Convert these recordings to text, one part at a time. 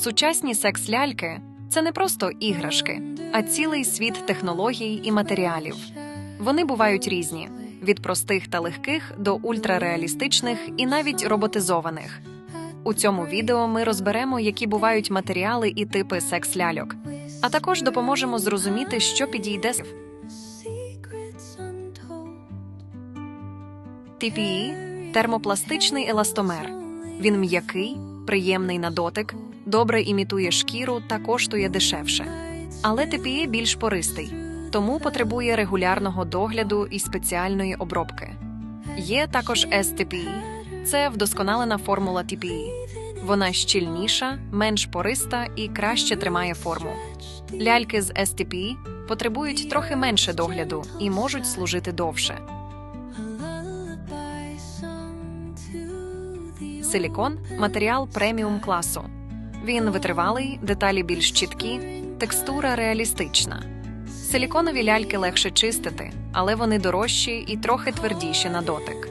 Сучасні секс-ляльки це не просто іграшки, а цілий світ технологій і матеріалів. Вони бувають різні від простих та легких до ультрареалістичних і навіть роботизованих. У цьому відео ми розберемо, які бувають матеріали і типи секс-ляльок, а також допоможемо зрозуміти, що підійде. TPE – термопластичний еластомер. Він м'який, приємний на дотик, добре імітує шкіру та коштує дешевше. Але TPE більш пористий, тому потребує регулярного догляду і спеціальної обробки. Є також STPE – це вдосконалена формула TPE. Вона щільніша, менш пориста і краще тримає форму. Ляльки з STPE потребують трохи менше догляду і можуть служити довше. Силікон матеріал преміум класу. Він витривалий, деталі більш чіткі, текстура реалістична. Силіконові ляльки легше чистити, але вони дорожчі і трохи твердіші на дотик.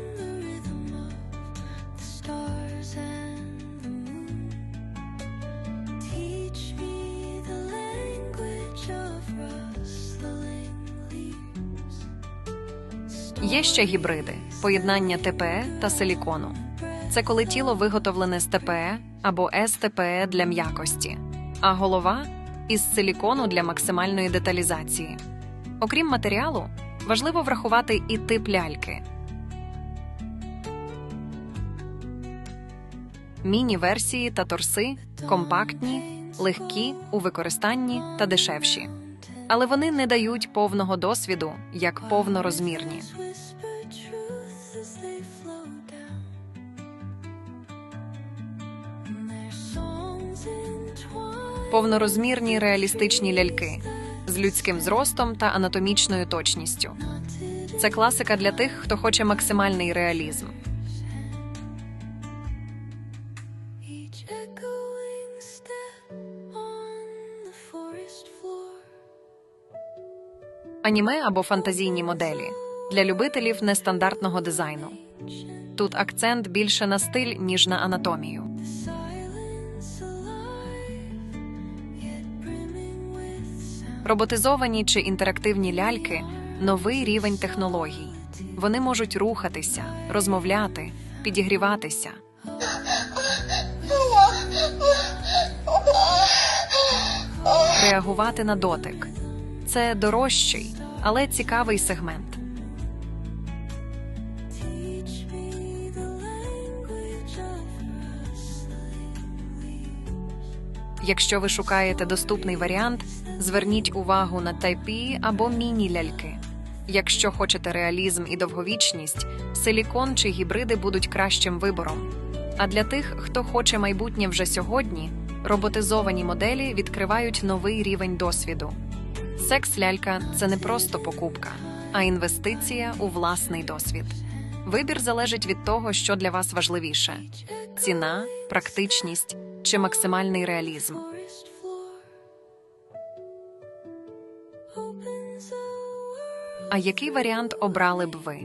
Є ще гібриди поєднання ТПЕ та силікону. Це коли тіло виготовлене з ТПЕ або СТПЕ для м'якості, а голова із силікону для максимальної деталізації. Окрім матеріалу, важливо врахувати і тип ляльки. Міні-версії та торси компактні, легкі у використанні та дешевші. Але вони не дають повного досвіду як повнорозмірні. Повнорозмірні реалістичні ляльки з людським зростом та анатомічною точністю. Це класика для тих, хто хоче максимальний реалізм. Аніме або фантазійні моделі для любителів нестандартного дизайну. Тут акцент більше на стиль, ніж на анатомію. Роботизовані чи інтерактивні ляльки новий рівень технологій. Вони можуть рухатися, розмовляти, підігріватися. Реагувати на дотик. Це дорожчий, але цікавий сегмент. Якщо ви шукаєте доступний варіант, зверніть увагу на тайпі або міні-ляльки. Якщо хочете реалізм і довговічність, силікон чи гібриди будуть кращим вибором. А для тих, хто хоче майбутнє вже сьогодні, роботизовані моделі відкривають новий рівень досвіду. Секс-лялька це не просто покупка, а інвестиція у власний досвід. Вибір залежить від того, що для вас важливіше: ціна, практичність чи максимальний реалізм. А який варіант обрали б ви?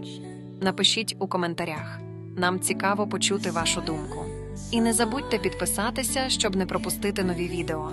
Напишіть у коментарях. Нам цікаво почути вашу думку. І не забудьте підписатися, щоб не пропустити нові відео.